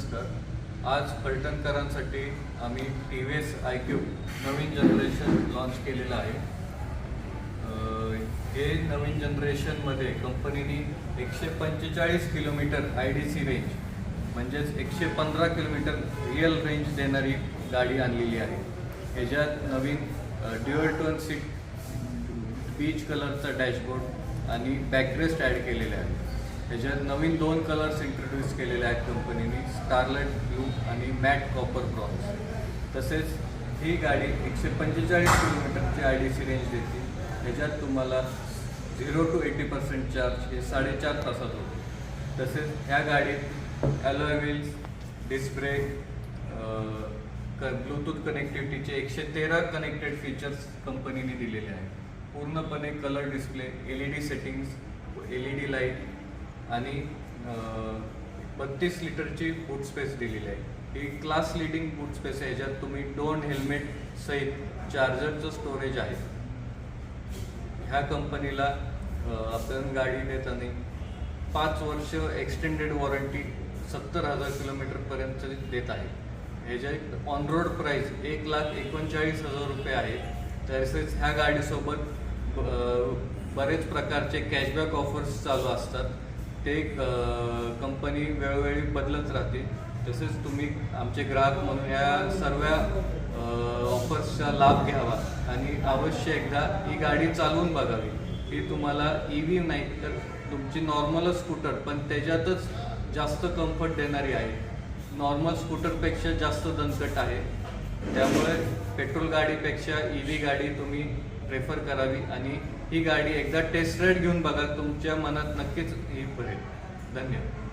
नमस्कार. आज फलटणकरांसाठी आम्ही T V S I Q Naveen generation launch केलेलं आहे. हे नवीन जनरेशनमध्ये कंपनीने एकशे पंचेचाळीस kilometre I D C range म्हणजेच एकशे पंधरा किलोमीटर रिअल रेंज देणारी गाडी आणलेली आहे. ह्याच्यात नवीन ड्युअल टोन सीट बीच कलरचा डॅशबोर्ड आणि बॅकरेस्ट ॲड केलेले आहे. त्याच्यात नवीन दोन कलर्स इंट्रोड्यूस केलेले आहेत कंपनीने स्टारलाइट ब्लू आणि मॅट कॉपर ब्रॉन्झ तसेच ही गाडी एकशे पंचेचाळीस किलोमीटरची आय डी सी रेंज देते. ह्याच्यात तुम्हाला zero to eighty percent charge हे साडेचार तासात होते. तसेच ह्या गाडीत ॲलोय व्हील्स डिस्ब्रेक क ब्लूटूथ कनेक्टिव्हिटीचे एकशे तेरा कनेक्टेड फीचर्स कंपनीने दिलेले आहेत. पूर्णपणे colour display L E D settings L E D light आणि बत्तीस लिटरची बूट स्पेस दिलेली आहे. ही क्लास लिडिंग बूट स्पेस आहे ह्याच्यात तुम्ही दोन हेल्मेट सहित चार्जरचं स्टोरेज आहे. ह्या कंपनीला आपण गाडी देताना पाच वर्ष एक्सटेंडेड वॉरंटी सत्तर हजार किलोमीटरपर्यंत देत आहे. ह्याच्या ऑन रोड प्राईस एक लाख एकोणचाळीस हजार रुपये आहे तसेच ह्या गाडीसोबत बरेच प्रकारचे कॅशबॅक ऑफर्स चालू असतात. ते कंपनी वेळोवेळी बदलत राहते. तसेच तुम्ही आमचे ग्राहक म्हणून या सर्व ऑफर्सचा लाभ घ्यावा आणि अवश्य एकदा ही गाडी चालवून बघावी. ही तुम्हाला ई व्ही नाही तर तुमची नॉर्मलच स्कूटर पण त्याच्यातच जास्त कम्फर्ट देणारी आहे. नॉर्मल स्कूटरपेक्षा जास्त दणकट आहे. त्यामुळे पेट्रोल गाडीपेक्षा ई व्ही गाडी तुम्ही प्रेफर करावी आणि ही गाडी एकदा टेस्ट राईड घेऊन बघा तुमच्या मनात नक्कीच ही पडेल धन्यवाद.